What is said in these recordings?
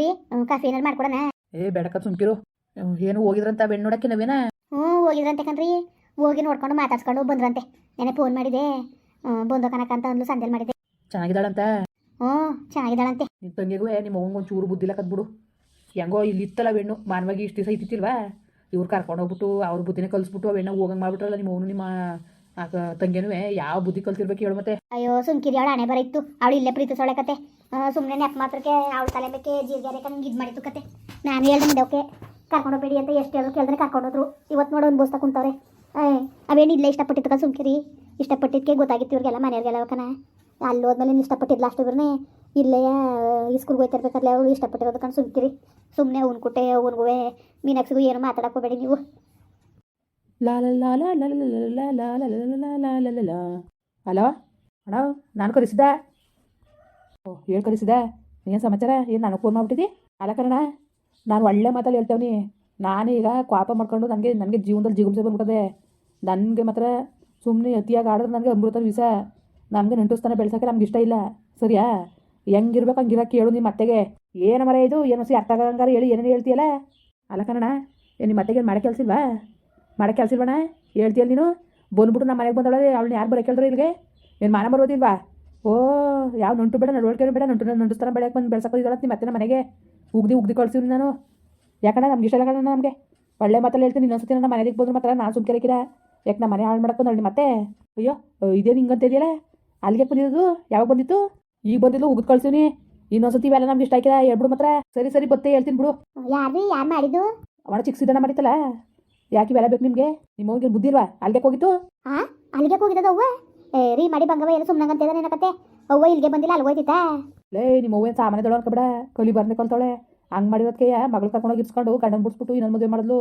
ರೀ ಕಾಫಿ ಏನಾರು ಮಾಡ್ಕೊಡೋಣ? ಏ ಬೇಡಕ್ಕ ಸುಮ್ಕಿರು. ಏನು ಹೋಗಿದ್ರಂತ ಬೆಣ್ಣು ನೋಡಕ್ಕೆ ನವೇನ? ಹ್ಞೂ ಹೋಗಿದ್ರಂತೆ ಕಣ್ರಿ. ಹೋಗಿ ನೋಡ್ಕೊಂಡು ಮಾತಾಡ್ಸ್ಕೊಂಡು ಬಂದ್ರಂತೆ. ನೆನೆ ಫೋನ್ ಮಾಡಿದೆ. ಬಂದು ಕನಕಂತ ಅಂದ್ಲು ಸಂದೇಲ್ ಮಾಡಿದೆ. ಚೆನ್ನಾಗಿದ್ದಾಳಂತ? ಹ್ಞೂ ಚೆನ್ನಾಗಿದ್ದಾಳಂತೆ. ನಿನ್ನ ತಂಗಿಗೂ ನಿಮ್ಮ ಅವ್ವಂಗೆ ಒಂಚೂರು ಬುದ್ಧಿಲ್ಲ ಕದ್ಬಿಡು. ಹೆಂಗೋ ಇಲ್ಲಿ ಇತ್ತಲ್ಲ ಬೆಣ್ಣು ಮಾನವಾಗಿ ಇಷ್ಟು ದಿವಸ ಇತ್ತಿಲ್ವಾ ಇವ್ರು ಕರ್ಕೊಂಡು ಹೋಗ್ಬಿಟ್ಟು ಅವ್ರ ಬುದ್ಧಿನೇ ಕಲಿಸ್ಬಿಟ್ಟು ಬೆಣ್ಣ ಹೋಗಂಗೆ ಮಾಡ್ಬಿಟ್ರಲ್ಲ ನಿಮ್ಮ ಅವನು ನಿಮ್ಮ ತಂಗೇನು ಯಾವ ಬುದ್ಧಿ ಕಲ್ತಿರ್ಬೇಕು ಹೇಳು ಮತ್ತೆ. ಅಯ್ಯೋ ಸುಮ್ಕಿರಿ ಅವಳು ಹಣೆ ಬರ ಇತ್ತು. ಅವಳು ಇಲ್ಲೇ ಪ್ರೀತಿ ಸೊಳೆ ಕತೆ. ಸುಮ್ಮನೆ ನೆಪ್ಪ ಮಾತ್ರಕ್ಕೆ ಅವ್ಳ ತಲೆ ಬೇಕೆ ಜೀರಿಗೆ ನಂಗೆ ಇದು ಮಾಡಿತು ಕತೆ ನಾನು ಹೇಳ್ದೆ ಓಕೆ ಕರ್ಕೊಂಡು ಹೋಗ್ಬೇಡಿ ಅಂತ ಎಷ್ಟು ಹೇಳಿದ್ರು ಕೇಳಿದ್ರೆ ಕರ್ಕೊಂಡೋದ್ರು ಇವತ್ತು ನೋಡೋ ಒಂದು ಬೋಸ್ತಾ ಕುಂತವ್ರೆ ಏಯ್ ಅವೇನು ಇಲ್ಲೇ ಇಷ್ಟಪಟ್ಟಿದ್ದಕ್ಕ ಸುಮ್ಕಿರಿ ಇಷ್ಟಪಟ್ಟಿದ್ದಕ್ಕೆ ಗೊತ್ತಾಗಿತ್ತು ಇವ್ರಿಗೆಲ್ಲ ಮನೆಯವ್ರಿಗೆಲ್ಲ ಕಣ ಅಲ್ಲಿ ಹೋದ್ಮೇಲೆ ನೀನು ಇಷ್ಟಪಟ್ಟಿದ್ದು ಲಾಸ್ಟ್ ಇವ್ರನ್ನೇ ಇಲ್ಲೇ ಇಸ್ಕೂಲ್ಗೆ ಹೋಗ್ತಿರ್ಬೇಕಾದ್ರೆ ಅವ್ರು ಇಷ್ಟಪಟ್ಟಿರೋದಕ್ಕಂಡು ಸುಮ್ಕಿರಿ ಸುಮ್ಮನೆ ಅವ್ನ ಕುಟ್ಟೆ ಅವ್ನಿಗೂ ಮೀನಾಕ್ಸಿಗೂ ಏನು ಮಾತಾಡಕ್ಕೆ ಹೋಗಬೇಡಿ ನೀವು ಅಲೋ ಅಣ್ಣ ನಾನು ಕರೆಸಿದ್ದೆ ಓ, ಹೇಳಿ ಏನು ಸಮಾಚಾರ? ಏನು ನನಗೆ ಫೋನ್ ಮಾಡ್ಬಿಟ್ಟಿದಿ? ಅಲ್ಲ ಕಣ ನಾನು ಒಳ್ಳೆ ಮಾತಲ್ಲಿ ಹೇಳ್ತೇವನಿ. ನಾನೀಗ ಕ್ವಾಪ ಮಾಡ್ಕೊಂಡು ನನಗೆ ನನಗೆ ಜೀವನದಲ್ಲಿ ಜಿಗುಂಸೆ ಬಂದ್ಬಿಟ್ಟದೆ. ನನಗೆ ಮಾತ್ರ ಸುಮ್ಮನೆ ಅತಿಯಾಗಿ ಆಡಿದ್ರೆ ನನಗೆ ಅಮೃತ ವಿಷ. ನಮಗೆ ನೆಂಟುಸ್ತಾನ ಬೆಳ್ಸೋಕೆ ನಮ್ಗೆ ಇಷ್ಟ ಇಲ್ಲ. ಸರಿಯಾ? ಹೆಂಗಿರ್ಬೇಕು ಹಂಗಿರಕ್ಕೆ ಕೇಳು ನಿಮ್ಮ ಅತ್ತೆಗೆ. ಏನು ಮರ ಇದು? ಏನು ಸಿ ಅರ್ಥ ಆಗಂಗಾರ ಹೇಳಿ, ಏನೇನು ಹೇಳ್ತೀಯಲ್ಲ? ಅಲ್ಲ ಕನ್ನಡ ಏನು ನಿಮ್ಮ ಅತ್ತೆಗೆ ಮಾಡೋ ಕೆಲ್ಸಿಲ್ವಾ ಮಾಡೋ ಹೇಳ್ತೀಯಲ್ಲ ನೀನು? ಬಂದ್ಬಿಟ್ಟು ನಮ್ಮ ಮನೆಗೆ ಬಂದವಳೆ ಅವಳನ್ನ ಯಾರು ಬರೋ ಕೇಳಿದ್ರೆ ಇಲ್ಲಿಗೆ? ಏನು ಮಾನ ಬರೋದಿಲ್ವಾ ಓ ಯಾವ ನಂಟು ಬೇಡ ನಡವಳಿಕೆ ಬೇಡ ನಂಟು ನಂಟುಸ್ತಾನ ಬೆಳಕ್ಕೆ ಬಂದು ಬೆಳ್ಸಕ್ಕೋದಿದ್ದಾಳೆ ನಿಮ್ಮ ಮತ್ತೆ ಮನೆಗೆ. ಉಗ್ದಿ ಉಗ್ದಿ ಕಳ್ಸಿವ್ನಿ ನಾನು. ಯಾಕಂದ್ರೆ ನಮ್ಗೆ ಇಷ್ಟ ಇಲ್ಲ ಕಣ ನಮಗೆ. ಒಳ್ಳೆ ಮಾತಲ್ಲಿ ಹೇಳ್ತೀನಿ ಇನ್ನೊಂದ್ಸತಿ ನನ್ನ ಮನೆಗೆ ಬಂದ್ರೆ ಮಾತ್ರ ನಾನು ಸುಮ್ಕೆ ಇಕ್ಕಿರ ಯಾಕೆ ನಮ್ಮ ಮನೆ ಹಾಳು ಮಾಡಕ್ಕೆ ನೋಡಿ ಮತ್ತೆ ಅಯ್ಯೋ ಇದೇನು ಹಿಂಗಂತ ಇದೆಯಲ್ಲ? ಅಲ್ಲಿಗೆ ಬಂದಿದ್ದು ಯಾವಾಗ ಬಂದಿತ್ತು? ಈಗ ಬಂದಿದ್ದು ಉಗ್ದು ಕಳ್ಸಿವ್ನಿ. ಇನ್ನೊಂದ್ಸತಿ ಇವೆಲ್ಲ ನಮ್ಗೆ ಇಷ್ಟ ಆಯ್ಕಿಲ್ಲ ಹೇಳ್ಬಿಡು ಮಾತ್ರ. ಸರಿ ಸರಿ ಬತ್ತೆ ಹೇಳ್ತೀನಿ ಬಿಡು. ಯಾರು ಯಾರು ಮಾಡಿದ್ದು? ಅವನ ಚಿಕ್ಕ ಸಿದ್ದನ ಮಾಡಿತ್ತಲ್ಲ? ಯಾಕೆ ಇವೆಲ್ಲ ಬೇಕು ನಿಮಗೆ? ನಿಮ್ಮ ಹೋಗಿ ಬುದ್ಧಿ ಇಲ್ವಾ? ಅಲ್ಲಿಗೆ ಹೋಗಿತ್ತು ಹಾಂ ಅಲ್ಲಿಗೆ ಏ ರೀ ಮಾಡಿ ಬಂಗವ ಎಲ್ಲ ಸುಮ್ಮನಂಗಂತ ಇದ್ದಾನೆ ಕತೆ ಅವ್ವ ಇಲ್ಲಿಗೆ ಬಂದಿಲ್ಲ ಅಲ್ಲಿ ಹೋಯ್ತಿತ್ತಾ? ಲೇ ನಿಮ್ಮ ಅವ್ವೇನು ಸಾಮಾನ್ಯ ದೊಡ್ಡ ಅನ್ಕೊಬೇಡ ಕಲಿ ಬರ್ನೆ ಕಲ್ತಾಳೆ ಹಂಗೆ ಮಾಡಿರೋದಕ್ಕೆ ಮಗಳು ಕರ್ಕೊಂಡೋಗಿ ಇರ್ಸ್ಕೊಂಡು ಗಂಡನ ಬಿಡ್ಸ್ಬಿಟ್ಟು ಇನ್ನೊಂದು ಮದುವೆ ಮಾಡಿದ್ಲು.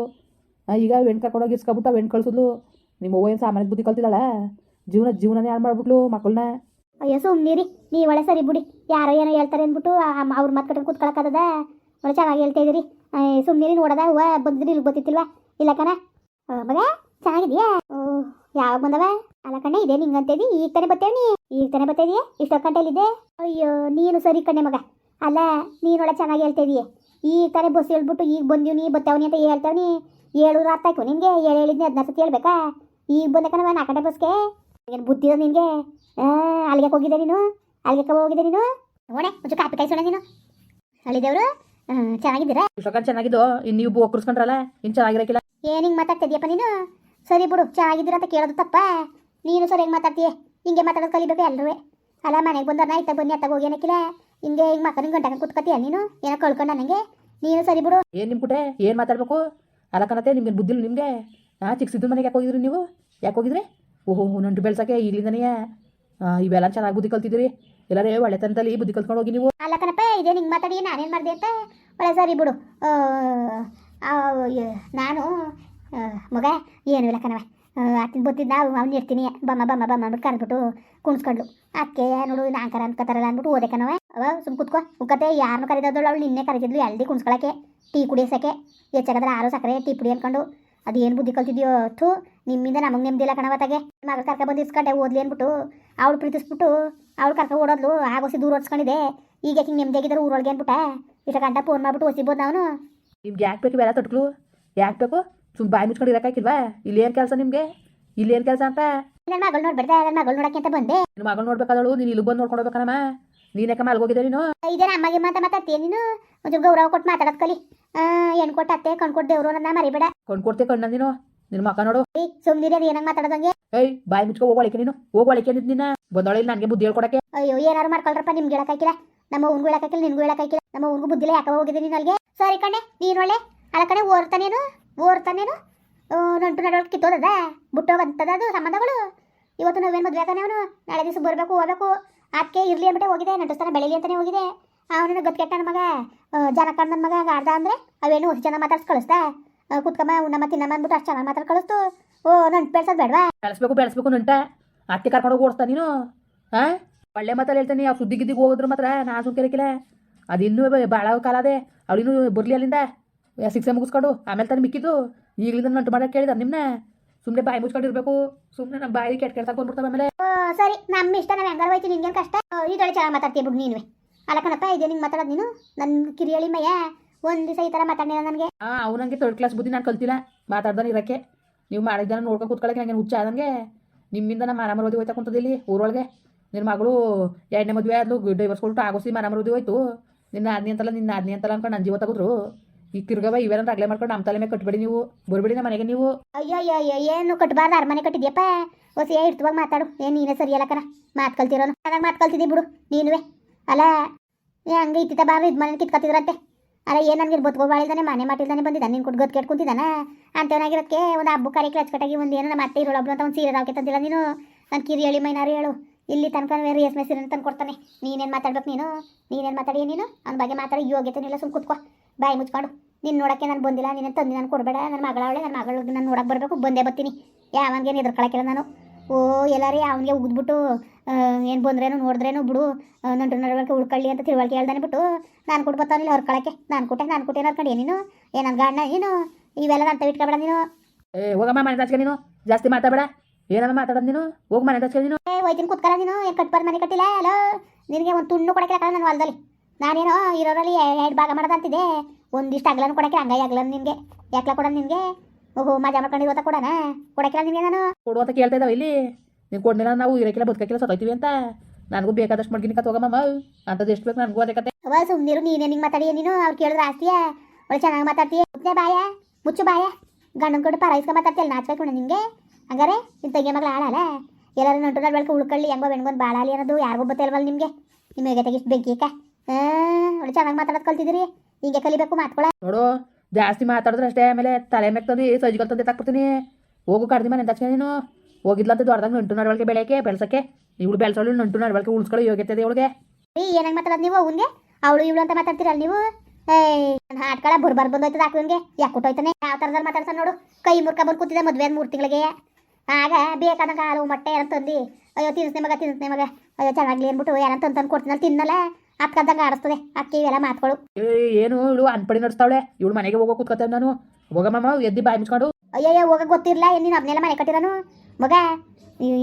ಈಗ ಹೆಣ್ಣು ಕರ್ಕೊಂಡೋಗಿ ಇರ್ಸ್ಕೊಬಿಟ್ಟು ಆ ಹೆಣ್ಣು ಕಳ್ಸಿದ್ಲು. ನಿಮ್ಮ ಅವ್ವ ಏನು ಸಾಮಾನ್ಯ ಬುದ್ಧಿ ಕಲ್ತಿದ್ದಾಳ? ಜೀವನ ಜೀವನನೇ ಹಾಳು ಮಾಡ್ಬಿಟ್ಲು ಮಕ್ಕಳನ್ನ ಅಯ್ಯೋ ಸುಮ್ಮನಿರಿ ನೀ ಒಳ್ಳೆ ಸರಿ ಬಿಡಿ. ಯಾರೋ ಏನೋ ಹೇಳ್ತಾರೆ ಅಂದ್ಬಿಟ್ಟು ಅವ್ರ ಮಾತು ಕಟ್ಕೊಂಡು ಕೂತ್ಕೊಳಕ್ಕಾಗದ ಒಳ್ಳೆ ಚೆನ್ನಾಗಿ ಹೇಳ್ತಾ ಇದ್ದೀರಿ. ಸುಮ್ಮನಿರಿ ನೋಡದ ಹೂವ ಬಂದಿದ್ರಿ ಇಲ್ಲಿ ಗೊತ್ತಿತ್ತಿಲ್ವಾ ಇಲ್ಲ ಕಣ. ಮಗ ಚೆನ್ನಾಗಿದ್ಯಾ ಯಾವಾಗ ಬಂದವ? ಅಲ್ಲ ಕಣ್ಣೆ ಇದೆ ನಿಂಗಂತೇದಿ ಈಗ ತಾನೇ ನೀ? ಈಗ ತಾನೇ ಬರ್ತಿದೀಯ ಇಷ್ಟೊತ್ತು ಗಂಟೆಲಿದೆ ಅಯ್ಯೋ ನೀನು ಸರಿ ಕಣ್ಣೆ ಮಗ. ಅಲ್ಲ ನೀನು ಒಳ್ಳೆ ಚೆನ್ನಾಗಿ ಹೇಳ್ತಿದೀಯ? ಈಗ ತಾನೇ ಬಸ್ ಹೇಳ್ಬಿಟ್ಟು ಈಗ ಬಂದೀವಿ ಬತ್ತವನಿ ಅಂತ ಹೇಳ್ತಾವನಿ ಏಳು ಅರ್ಥ ಆಯ್ತು ನಿನಗೆ? ಏಳು ಹೇಳಿದ್ನಿ ಹದಿನಾರು ಸತಿ ಹೇಳ್ಬೇಕಾ? ಈಗ ಬಂದ ಕಣವ ನಾಲ್ಕು ಗಂಟೆ ಬಸ್ಗೆ. ಏನು ಬುದ್ಧಿ ಇರೋದು ನಿನಗೆ? ಅಲ್ಲಿಗೆ ಹೋಗಿದ್ದೆ ನೀನು? ಅಲ್ಲಿಗೆ ಹೋಗಿದ್ದೆ ನೀನು? ಓಣೆ ಒಂಚೂರು ಕಾಪಿ ಕಾಯಿಸೋಣ ನೀನು. ಅಳಿದೇವ್ರು ಚೆನ್ನಾಗಿದ್ದೀರಾ? ಇಷ್ಟೊಕ್ಕ ಚೆನ್ನಾಗಿದ್ದು ಇನ್ನು ನೀವು ಒಕ್ಕರ್ಸ್ಕೊಂಡ್ರಲ್ಲ ಇನ್ನು ಚೆನ್ನಾಗಿರಕ್ಕಿಲ್ಲ ಏನು ಹಿಂಗೆ ಮಾತಾಡ್ತಿದ್ಯಪ್ಪ ನೀನು? ಸರಿ ಬಿಡು ಚೆನ್ನಾಗಿದ್ದೀರಾ ಅಂತ ಕೇಳೋದು ತಪ್ಪ? ನೀನು ಸರಿಯಾಗಿ ಮಾತಾಡ್ತೀಯ? ಹಿಂಗೆ ಮಾತಾಡೋದು ಕಲಿಬೇಕು ಎಲ್ಲರೂ ಅಲ್ಲ ಮನೆಗೆ ಬಂದವ್ರನ್ನ ಇತ್ತ ಬನ್ನಿ ಅತ್ತಾಗ ಹೋಗಿ ಏನಕ್ಕಿಲ್ಲ ಹಿಂಗೆ ಹಿಂಗೆ ಮಕ್ಕಳ ಗಂಟೆ ಕುತ್ಕತೀಯ ನೀನು? ಏನೋ ಕಳ್ಕೊಂಡ ನನಗೆ ನೀನು ಸರಿ ಬಿಡು. ಏನು ನಿಮ್ಮ ಪುಟೆ ಏನು ಮಾತಾಡಬೇಕು? ಅಲ್ಲ ಕಣತೆ ನಿಮ್ಗೆ ಬುದ್ಧಿಲ್ಲ ನಿಮಗೆ? ಹಾಂ ಚಿಕ್ಕ ಸಿದ್ದು ಮನೆಗೆ ಯಾಕೆ ಹೋಗಿದ್ರಿ ನೀವು? ಯಾಕೆ ಹೋಗಿದ್ರಿ? ಓಹೋ ನಂಟು ಬೆಳ್ಸಕ್ಕೆ ಈಗಲಿಂದನೇ ಇವೆಲ್ಲ ಚೆನ್ನಾಗಿ ಬುದ್ಧಿ ಕಲ್ತಿದ್ದೀರಿ. ಎಲ್ಲರೇ ಒಳ್ಳೆತನದಲ್ಲಿ ಬುದ್ಧಿ ಕಲ್ತ್ಕೊಂಡು ಹೋಗಿ ನೀವು. ಅಲ್ಲ ಕಣಪ್ಪ ಇದೇ ನಿಂಗೆ ಮಾತಾಡಿ ನಾನೇನು ಮಾಡಿದೆ ಅಂತ? ಒಳ್ಳೆ ಸರಿ ಬಿಡು. ನಾನು ಮಗ ಏನು ಇಲ್ಲ ಕಣವ ಆತಿನ ನಾವು ಅವ್ನು ಇರ್ತೀನಿ. ಬಮ್ಮ ಬಮ್ಮ ಬಮ್ಮ ಅಂದ್ಬಿಟ್ಟು ಕರೆದ್ಬಿಟ್ಟು ಕುಣಿಸ್ಕೊಂಡ್ಲು. ಅದಕ್ಕೆ ನೋಡು ನಾಂಕರ ಅನ್ಕೋತಾರಲ್ಲ ಅಂದ್ಬಿಟ್ಟು ಓದೆ ಕಣವ ಅವ ಸುಮ್ ಕುತ್ಕೋ. ಉಕ್ಕತೆ ಯಾರನ್ನು ಕರೆದೋಳು ಅವಳು ನಿನ್ನೆ ಕರೆದಿದ್ಲು ಎಲ್ದಿ ಕುಣಿಸ್ಕೊಳಕ್ಕೆ. ಟೀ ಕುಡಿಯೋಸಕ್ಕೆ. ಹೆಚ್ಚಾಗದ್ರೆ ಆರು ಸಕ್ಕರೆ, ಟೀ ಪುಡಿ ಅನ್ಕೊಂಡು. ಅದೇನು ಬುದ್ಧಿ ಕಲ್ತಿದ್ಯೋ, ಥೂ, ನಿಮ್ಮಿಂದ ನಮಗೆ ನೆಮ್ಮದಿಲ್ಲ ಕಣವ ತಗೆ. ಮಗಳು ಕರ್ಕ ಬಂದು ಇಸ್ಕೊಂಡೆ, ಓದ್ಲಿ ಅಂದ್ಬಿಟ್ಟು ಅವಳು ಪ್ರೀತಿಸ್ಬಿಟ್ಟು ಅವಳು ಕರ್ಕ ಓಡೋದ್ಲು. ಆಗೋಸಿ ದೂರ ಓಡಿಸ್ಕೊಂಡಿದೆ ಈಗ ಹಿಂಗೆ ನೆಮ್ಮದಿಯಾಗಿದ್ದಾರೆ ಊರೊಳಗೆ ಅಂದ್ಬಿಟ್ಟ ಇಷ್ಟ ಗಂಟ ಫೋನ್ ಮಾಡ್ಬಿಟ್ಟು ಓಸಿಬೋದು ನಾನು ನಿಮ್ಗೆ ಯಾಕೆ ಬೇಕು ಇವೆಲ್ಲ ತೊಟ್ಲು ಯಾಕೆ ಬೇಕು? ಸುಮ್ ಬಾಯಿ ಮುಚ್ಕೊಂಡು ಇರೋಕ್ಕಾಗಿಲ್ವಾ ಇಲ್ಲೇನು ಕೆಲಸ ನಿಮಗೆ? ಇಲ್ಲೇನು ಕೆಲಸ ಅಂತ? ನನ್ನ ಮಗಳು ನೋಡ್ಬಿಡ್ದೆ ನನ್ನ ಮಗಳು ನೋಡಕ್ಕೆ ಅಂತ ಬಂದೆ. ನಿನ್ನ ಮಗಳು ನೋಡ್ಬೇಕಾದಳು ನೀನು ಇಲ್ಲಿ ಬಂದು ನೋಡ್ಕೊಂಡು ಹೋಗ್ಬೇಕನಮ್ಮ? ನೀನು ಯಾಕೆ ಮಲ್ಗೋಗಿದ್ದೆ ನೀನು? ಇದೇನ ಅಮ್ಮಗೆ ಮಾತ ಮಾತಾಡ್ತೀಯ ನೀನು? ಒಂಚೂರು ಗೌರವ ಕೊಟ್ಟು ಮಾತಾಡೋದು ಕಲಿ. ಹೆಣ್ಣು ಕೊಟ್ಟು ಅತ್ತೆ ಕಣ್ ಕೊಟ್ಟು ದೇವ್ರು ನನ್ನ ಮರಿಬೇಡ. ಕೊಂಡು ಕೊಡ್ತೆ ಕಣ್ಣ ನೀನು? ನಿನ್ನ ಮಕ್ಕ ನೋಡು. ಸುಮ್ಮನಿರಿ ಅದು ಏನಂಗೆ ಮಾತಾಡೋದಂಗೆ ಏಯ್ ಬಾಯಿ ಮುಚ್ಕೊ ಹೋಗೋಳಿಕೆ ನೀನು? ಹೋಗೋಳಿಕೆ ನಿನ್ನ? ಬಂದವಳೆ ನನಗೆ ಬುದ್ಧಿ ಹೇಳ್ಕೊಡಕ್ಕೆ? ಅಯ್ಯೋ ಏನಾರು ಮಾಡ್ಕೊಳ್ರಪ್ಪ ನಿಮ್ಗೆ ಹೇಳಕ್ಕಾಗಿಲ್ಲ ನಮ್ಮ ಅವ್ನಿಗೂ ಹೇಳಕ್ಕಾಗಿಲ್ಲ ನಿನ್ಗೂ ಹೇಳಕ್ಕಾಗಿಲ್ಲ ನಮ್ಮ ಅವ್ನಿಗೂ ಬುದ್ಧಿಲೇ ಯಾಕೆ ಹೋಗಿದೆ ನೀನು ಅಲ್ಲಿಗೆ? ಸರಿ ಕಣೆ ನೀನು ಒಳ್ಳೆ. ಅಲ್ಲ ಕಣೆ ಓರ್ತಾನೇನು ಓರ್ತಾನೇನು ನಂಟು ನಡವಳಿಕೆ ಕಿತ್ತೋದದ? ಬಿಟ್ಟೋಗಂತದ ಅದು ಸಂಬಂಧಗಳು? ಇವತ್ತು ನಾವೇನು ಮದುವೆ ಆತಾನೆ ಅವನು? ನಾಳೆ ದಿವಸ ಬರಬೇಕು ಹೋಗಬೇಕು. ಅದಕ್ಕೆ ಇರಲಿ ಅಂದ್ಬಿಟ್ಟೆ ಹೋಗಿದೆ ನಟಿಸ್ತಾನೆ ಬೆಳೀಲಿ ಅಂತಲೇ ಹೋಗಿದೆ. ಅವನನ್ನು ಗತ್ಕೆಟ್ಟ ನನ್ನ ಮಗ? ಜನ ಕಂಡು ನನ್ನ ಮಗ ಆಡ್ದ ಅಂದ್ರೆ ಅವೇನು ಹೊಸ ಜನ ಮಾತಾಡ್ಸಿ ಕಳಿಸ್ತಾ ಆ, ಕುತ್ಕಮ್ಮ ಉಣ್ಣಮ್ಮ ತಿನ್ನಮ್ಮ ಅಂದ್ಬಿಟ್ಟು ಅಷ್ಟು ಚೆನ್ನಾಗಿ ಮಾತಾಡಿ ಕಳಿಸ್ತು. ಓ ನಂಟು ಬೆಳೆಸೋದು ಬೇಡವಾ? ಬೆಳೆಸ್ಬೇಕು ಬೆಳೆಸ್ಬೇಕು ನಂಟ. ಅತ್ತೆ ಕರ್ಕೊಂಡು ಓಡಿಸ್ತಾ ನೀನು? ಹಾಂ ಒಳ್ಳೆ ಮಾತಲ್ಲಿ ಹೇಳ್ತಾನೆ ಯಾವ ಸುದ್ದಿ ಗಿದ್ದಿಗೆ ಹೋಗಿದ್ರು ಮಾತ್ರ ನಾ ಸುಮ್ಕಿರಕಿಲ್ಲ. ಅದಿನ್ನೂ ಭಾಳ ಕಾಲ ಅದೇ. ಅವಳಿನ್ನೂ ಬರಲಿ ಅಲ್ಲಿಂದ. ಯಾ ಶಿಕ್ಷೆ ಮುಗಿಸ್ಕೊಂಡು ಆಮೇಲೆ ತಾನು ಮಿಕ್ಕಿದ್ದು. ಈಗಲಿಂದ ನಂಟು ಮಾಡಕ್ಕೆ ಕೇಳಿದ ನಿಮ್ಮನ್ನ ಸುಮ್ಮನೆ ಬಾಯಿ ಮುಚ್ಕೊಂಡಿರ್ಬೇಕು. ಸುಮ್ಮನೆ ನಮ್ಮ ಬಾಯಿ ಕೆಟ್ಟ ಕೆಟ್ಟ ಬಂದ್ಬಿಡ್ತಾವೆ ಆಮೇಲೆ. ಸರಿ. ನಮ್ಮ ಇಷ್ಟ ನಾವು ಹೆಂಗಾರು ಹೋಯ್ತು ನಿನ್ಗೇನು ಕಷ್ಟ? ಇದೊಳೆ ಚೆನ್ನಾಗಿ ಮಾತಾಡ್ತೀಯ ಬಿಡು ನೀನು ಅಲ್ಲ ಕಣಪ್ಪ ಇದೇ ನಿಂಗೆ ಮಾತಾಡೋದು ನೀನು? ನನ್ನ ಕಿರಿಯಳಿ ಮಯ್ಯ ಒಂದು ದಿವಸ ಈ ಥರ ಮಾತಾಡಿಲ್ಲ ನನಗೆ. ಹಾಂ ಅವನಂಗೆ ತರ್ಡ್ ಕ್ಲಾಸ್ ಬುದ್ಧಿ ನಾನು ಕಲ್ತಿಲ್ಲ. ಮಾತಾಡ್ದಾನೆ ಇರೋಕ್ಕೆ. ನೀವು ಮಾಡಿದ್ದಾನ ನೋಡ್ಕೊಂಡು ಕೂತ್ಕೊಳ್ಳೋಕೆ ನನಗೆ ಹುಚ್ಚ ಆದಂಗೆ. ನಿಮ್ಮಿಂದ ನಮ್ಮ ಮನ ಮರೋದಿ ಹೋಯ್ತಾ ಕುಂತದ ಇಲ್ಲಿ ಊರೊಳಗೆ. ನಿನ್ನ ಮಗಳು ಎರಡನೇ ಮದುವೆ ಆದ್ಲು ಡೈವರ್ಸ್ ಕೊಟ್ಟು ಆಗೋಸಿ ಮನ ಮರೋದಿ ಹೋಯ್ತು. ನಿನ್ನ ಆದ್ನಿ ಅಂತಲ್ಲ ನಿನ್ನ ಆದ್ನಿ ಅಂತಲ್ಲ ಅನ್ಕೊಂಡು ನನ್ನ ಜೀವ ತಗೋದ್ರು. ಈ ತಿರ್ಗವ ಇವೆಲ್ಲ ಅಗ್ಲೆ ಮಾಡ್ಕೊಂಡು ನಮ್ಮ ತಲೆ ಮೇಲೆ ಕಟ್ಬೇಡಿ ನೀವು. ಬರ್ಬೇಡಿ ನಮ್ಮ ಮನೆಗೆ ನೀವು. ಅಯ್ಯೋ ಏನು ಕಟ್ಬಾರ್ದು ಅರಮನೆ ಕಟ್ಟಿದ್ಯಪ್ಪ? ಹೊಸ ಇರ್ತವಾಗ ಮಾತಾಡು. ಏನು ನೀನೇ ಸರಿಯಲ್ಲ ಕಣ. ಮಾತು ಕಲ್ತಿರೋನು. ಚೆನ್ನಾಗಿ ಮಾತು ಬಿಡು, ನೀನುವೆ. ಅಲ್ಲ, ಏ, ಹಂಗೆ ಇತ್ತಿತ್ತ ಬಾರ್ದು ಇದು ಮನೇಲಿ ಕಿತ್ಕೊತಿದ್ರಂತೆ ಅಲ್ಲ, ಏನು ನನಗೆ ಮನೆ ಮಾಡಿಲ್ದಾನೆ ಬಂದಿದ್ದ. ನೀನು ಕೊಟ್ಟು ಗೊತ್ತು ಕೇಳ್ಕೊಂತಿದ್ದಾನ ಅಂತವನಾಗಿರೋದಕ್ಕೆ ಒಂದು ಹಬ್ಬ ಕಾರ್ಯಕ್ಕೆ ಅಚ್ಚಕಟ್ಟಾಗಿ ಒಂದು ಏನೋ ಮತ್ತೆ ಇರೋಳೊಬ್ಳು ಅಂತ ಒಂದು ಸೀರೆ ರಾಕೆ ತಂದಿಲ್ಲ ನೀನು? ನನ್ನ ಕಿರಿ ಹೇಳಿ ಮೈನಾರು ಹೇಳು. ಇಲ್ಲಿ ತನಕ ರೇಷ್ಮೆ ಸೀರೆ ತಂದು ಕೊಡ್ತಾನೆ ನೀನೇನು ಮಾತಾಡ್ಬೇಕು ನೀನು? ನೀನೇನು ಮಾತಾಡಿ ನೀನು? ಅವ್ನ ಬಗ್ಗೆ ಮಾತಾಡಿ ಯೋಗ್ಯತೆನಿಲ್ಲ ಸುಮ್ ಕೂತ್ಕೋ. ಬಾಯಿ ಮುಚ್ಕೊಂಡು ನೀನು ನೋಡೋಕ್ಕೆ ನಾನು ಬಂದಿಲ್ಲ ನಿನ್ನ ತಂದು ನಾನು ಕೊಡಬೇಡ ನನ್ನ ಮಗಳವಳೆ ನನ್ನ ಮಗಳಿಗೆ ನಾನು ನೋಡಕ್ಕೆ ಬರಬೇಕು ಬಂದೇ ಬರ್ತೀನಿ. ಯಾವನ್ಗೇನು ಎದುರ್ಕೊಳಕ್ಕಿಲ್ಲ ನಾನು. ಓ ಎಲ್ಲಾರಿ ಅವನಿಗೆ ಉಗ್ದ್ಬಿಟ್ಟು ಏನು ಬಂದ್ರೇನು ನೋಡಿದ್ರೇನು ಬಿಡು ನಂಟು ನಡವಳಿಕೆ ಉಳ್ಕೊಳ್ಳಿ ಅಂತ ತಿಳುವಳಿಕೆ ಹೇಳ್ದಾನೆ ಬಿಟ್ಟು ನಾನು ಕೊಟ್ಬತ್ತಾನಿಲ್ಲ ಹೊರ್ಕೊಳಕ್ಕೆ. ನಾನು ಕೊಟ್ಟೆ ನಾನು ಕೊಟ್ಟೆ ಅನ್ಕೊಂಡು ನೀನು? ಏ ನನ್ನ ಗಾಡ್ನ ನೀನು ಇವೆಲ್ಲ ನಾನು ಇಟ್ಕೊಬೇಡ ನೀನು. ಏ ಹೋಗಮ್ಮ ಮನೆ ತಚ್ಕ ನೀನು. ಜಾಸ್ತಿ ಮಾತಾಡಬೇಡ. ಏನಮ್ಮ ಮಾತಾಡೋದು ನೀನು? ಹೋಗಿ ಮನೆ ತಚ್ಕ ನೀನು. ಏ ಹೋಯ್ತೀನಿ ಕೂತ್ಕಲ್ಲ ನೀನು? ಏನು ಕಟ್ಬಾರ್ದು ಮನೆ ಕಟ್ಟಿಲ್ಲ? ಅಲೋ ನಿನಗೆ ಒಂದು ತುಂಡು ಕೊಡಕ್ಕೆ ನನ್ನ ಹೊಲದಲ್ಲಿ. ನಾನೇನೋ ಇರೋರಲ್ಲಿ ಎರಡು ಭಾಗ ಮಾಡೋದಂತಿದೆ ಒಂದಿಷ್ಟು ಅಗ್ಲನ್ನು ಕೊಡಕ್ಕೆ ಹಂಗ ಅಗ್ಲನ್ ನಿನಗೆ ಯಾಕಲ ಕೊಡೋಣ ನಿನಗೆ ಓಹೋ ಮಜಾ ಮಾಡ್ಕೊಂಡು ಇವತ್ತ ಕೊಡೋಣ ಕೊಡಕ್ಕಿಲ್ಲ ನಿನಗೆ ನಾನು? ಕೊಡು ಅಂತ ಕೇಳ್ತಾ ಇದ್ದಾವೆ ಇಲ್ಲಿ. ನೀವು ಕೊಡ್ಲಿಲ್ಲ ನಾವು ಇರಕ್ಕಿಲ್ಲ ಬದುಕಕ್ಕಿಲ್ಲ ಸತ್ತೋಯ್ತೀವಿ ಅಂತ. ನನಗೂ ಬೇಕಾದಷ್ಟು ಮಾಡ್ಕಿನ ಕತ್ ಹೋಗಮ್ಮ ಅಂಥದ್ದು ಎಷ್ಟು ಬೇಕು ನನಗೂ ಅದೇ ಕತೆ. ಅವ ಸುಮ್ಮನಿರು ನೀನೇ ನಿಂಗೆ ಮಾತಾಡಿ ನೀನು ಅವ್ರು ಕೇಳಿದ್ರೆ ಆಸ್ತಿಯ ಒಳ್ಳೆ ಚೆನ್ನಾಗಿ ಮಾತಾಡ್ತೀಯ ಮುಚ್ಚೆ ಬಾಯ? ಮುಚ್ಚು ಬಾಯ? ಗಂಡನ ಕೊಟ್ಟು ಪರಾಯಿಸ್ಕೊಂಡು ಮಾತಾಡ್ತೀಯಲ್ಲ ನಾಚಬೇಕು ನಿಂಗೆ? ಹಂಗಾರೆ ನಿನ್ನ ತಂಗಿ ಮಗಳು ಆಳಲ್ಲ ಎಲ್ಲರೂ ನಂಟು ಉಳ್ಕೊಳ್ಳಿ ಹೆಂಗೋ ಬೆಣ್ಗೊಂದು ಬಾಳಾಲಿ ಅನ್ನೋದು ಯಾರಿಗೂ ಗೊತ್ತಿಲ್ವಲ್ಲ ನಿಮಗೆ? ನಿಮಗೆ ತೆಗಿಷ್ಟು ಬೆಂಕಿಕ ಚೆನ್ನಾಗಿ ಮಾತಾಡೋದು ಕಲ್ತಿದ್ದೀರಿ. ಹಿಂಗೆ ಕಲಿಬೇಕು ಮಾತ್ಕೊಳ. ನೋಡು ಜಾಸ್ತಿ ಮಾತಾಡಿದ್ರೆ ಅಷ್ಟೇ ಆಮೇಲೆ ತಲೆ ಮೆಕ್ತದಿ ತಂದು ಸಜ್ಜಿಗಲ್ ತಂದೆ ತಕ್ಕೊಡ್ತೀನಿ ಹೋಗು ಕಡ್ದಿ ಮನೆ ತಕ್ಷಣ ನೀನು. ಹೋಗಿದ್ಲಂತ ದೊಡ್ಡದಾಗ ನಂಟು ನಡವಳಿಕೆ ಬೆಳೆಯಕ್ಕೆ ಬೆಳ್ಸಕ್ಕೆ. ಇವಳು ಬೆಳ್ಸೋಳು ನಂಟು ನಡವಳಿಕೆ ಉಳಿಸ್ಕೊಳ್ಳೋ ಯೋಗ್ಯತೆ ಇವಳಿಗೆ. ರೀ ಏನಾಗ ಮಾತಾಡೋದು ನೀವು ಅವನಿಗೆ? ಅವಳು ಇವಳು ಅಂತ ಮಾತಾಡ್ತೀರಲ್ಲ ನೀವು? ಏಯ್ ಹಾಟ್ಕಳ ಬುರ್ಬಾರ್ ಬಂದೋಯ್ತದ ಹಾಕುವಂಗೆ ಯಾಕೆ ಕೊಟ್ಟೋಯ್ತಾನೆ ಯಾವ ಥರದಲ್ಲಿ ಮಾತಾಡ್ಸ ನೋಡು. ಕೈ ಮುರ್ಕ ಬಂದು ಕೂತಿದ್ದೆ ಮದುವೆ ಮೂರು ತಿಂಗಳಿಗೆ. ಆಗ ಬೇಕಾದಂಗ ಹಾಲು ಮೊಟ್ಟೆ ಏನಂತಂದು ಅಯ್ಯೋ ತಿನ್ಸ್ನೆ ಮಗ ತಿನ್ಸ್ನೆ ಮಗ. ಅಯ್ಯೋ ಚೆನ್ನಾಗ್ಲಿ ಅಂದ್ಬಿಟ್ಟು ಏನಂತ ತಂದು ಕೊಡ್ತೀನಲ್ಲ ತಿನ್ನಲ್ಲ. ಅಕ್ಕದಂಗೆ ಆಡಿಸ್ತದೆ. ಅಕ್ಕಿ ಇವೆಲ್ಲ ಮಾತುಗಳು ಏನು ಇವಳು ಅನ್ಪಡಿ ನಡೆಸ್ತಾವಳೆ. ಇವಳು ಮನೆಗೆ ಹೋಗೋ ಕೂತ್ಕೊತೇವೆ ನಾನು. ಹೋಗಮ್ಮ ಎದ್ದಿ ಬಾಯಿ ಮುಚ್ಕೊಂಡು. ಹೋಗ ಹೋಗಕ್ಕೆ ಗೊತ್ತಿರಲ್ಲ ನೀನು ಅದನ್ನೆಲ್ಲ ಮನೆ ಕಟ್ಟಿರೋನು? ಮಗ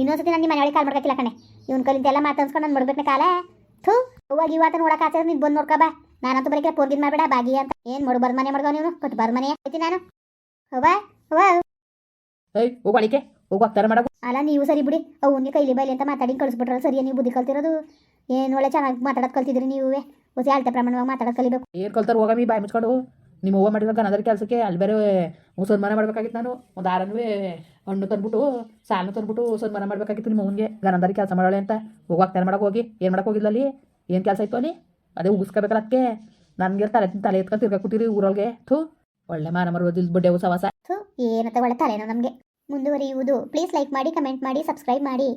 ಇನ್ನೊಂದ್ಸತಿ ನಾನು ನಿಮ್ಮ ಮನೆಯೊಳಗೆ ಕಾಲ್ ಮಾಡ್ಕತ್ತಿಲ್ಲ ಕಣೆ. ಇವನ್ ಕಲಿಂದ ಎಲ್ಲ ಮಾತಾಡ್ಸ್ಕೊಂಡು ನಾನು ಮಾಡ್ಬೇಕು ಕಾಲ. ಥೂ ಹೋಗಿ ಇವತ್ತು ನೋಡಕ್ಕೆ ಆಚೆ ನೀನು ಬಂದು ನೋಡ್ಕೊಬ ಬಾ. ನಾನಂತೂ ಬರೀಕೆ ಫೋನ್ ಮಾಡಬೇಡ ಬಾಗಿ ಅಂತ. ಏನು ಬರ್ ಮನೆ ಮಾಡ್ಕೊ ನೀವು ಬರ್ ಮನೆ ಐತಿ ನಾನು. ಹೋಬಾ ಹೋವಾ. ಏಯ್ ಹೋಗು ಅಳಿಕೆ ಹೋಗು ಹೋಗ್ತಾರೆ ಮಾಡೋ ಅಲ್ಲ ನೀವು ಸರಿ ಬಿಡಿ. ಅವು ಕೈಲಿ ಬೈಲಿ ಅಂತ ಮಾತಾಡಿ ಕಳಿಸ್ಬಿಟ್ರಲ್ಲ ಸರಿಯಾ ನೀವು ಬುದ್ಧಿ ಕಲ್ತಿರೋದು. ಏನು ಒಳ್ಳೆ ಚೆನ್ನಾಗಿ ಮಾತಾಡೋದು ಕಲ್ತಿದ್ರಿ ನೀವೇ ಹೊಸ ಅಳತೆ ಪ್ರಮಾಣವಾಗಿ ಮಾತಾಡೋದು ಕಲಿಬೇಕು. ಏನು ಕಲ್ತಾರ ಹೋಗಮ್ಮಿ ಬಾಯಿ ಮುಚ್ಕೊಂಡು ನಿಮ್ಮ ಹೋಗ ಮಾಡಿರೋ ಗನದ್ರ ಕೆಲಸಕ್ಕೆ ಅಲ್ಲಿ ಬೇರೆ ಸನ್ಮಾನ ಮಾಡ್ಬೇಕಾಗಿತ್ತು ನಾನು. ಒಂದು ಆರನ್ವೇ ಹಣ್ಣು ತಂದ್ಬಿಟ್ಟು ಸಾಲನ್ನು ತಂದ್ಬಿಟ್ಟು ಸನ್ಮಾನ ಮಾಡಬೇಕಾಗಿತ್ತು ನಿಮ್ಮ ಅವನಿಗೆ. ಗನಂದಾರಿ ಕೆಲಸ ಮಾಡೋಳೆ ಅಂತ. ಹೋಗಾಕ್ತಾನೆ ಮಾಡೋಕೆ ಹೋಗಿ. ಏನು ಮಾಡೋಕೆ ಹೋಗಿಲ್ಲ ಅಲ್ಲಿ? ಏನು ಕೆಲಸ ಇತ್ತು ಅಲ್ಲಿ? ಅದೇ ಉಗಿಸ್ಕೋಬೇಕಲ್ಲ ಅದಕ್ಕೆ ನನಗೆ ತಲೆ ತಲೆ ಎತ್ಕೊಂಡು ತಿರ್ಗಾಕ್ಬಿಟ್ಟಿರಿ ಊರೊಳಗೆ. ಥೂ. ಒಳ್ಳೆ ಮಾನ ಮರೋದಿಲ್ ಬಡ್ಡೆ ಸವಾಸ ಥೂ ಏನಂತ ಒಳ್ಳೆ ತಲೆನೋ ನಮಗೆ. ಮುಂದುವರಿಯುವುದು. ಪ್ಲೀಸ್ ಲೈಕ್ ಮಾಡಿ ಕಮೆಂಟ್ ಮಾಡಿ ಸಬ್ಸ್ಕ್ರೈಬ್ ಮಾಡಿ.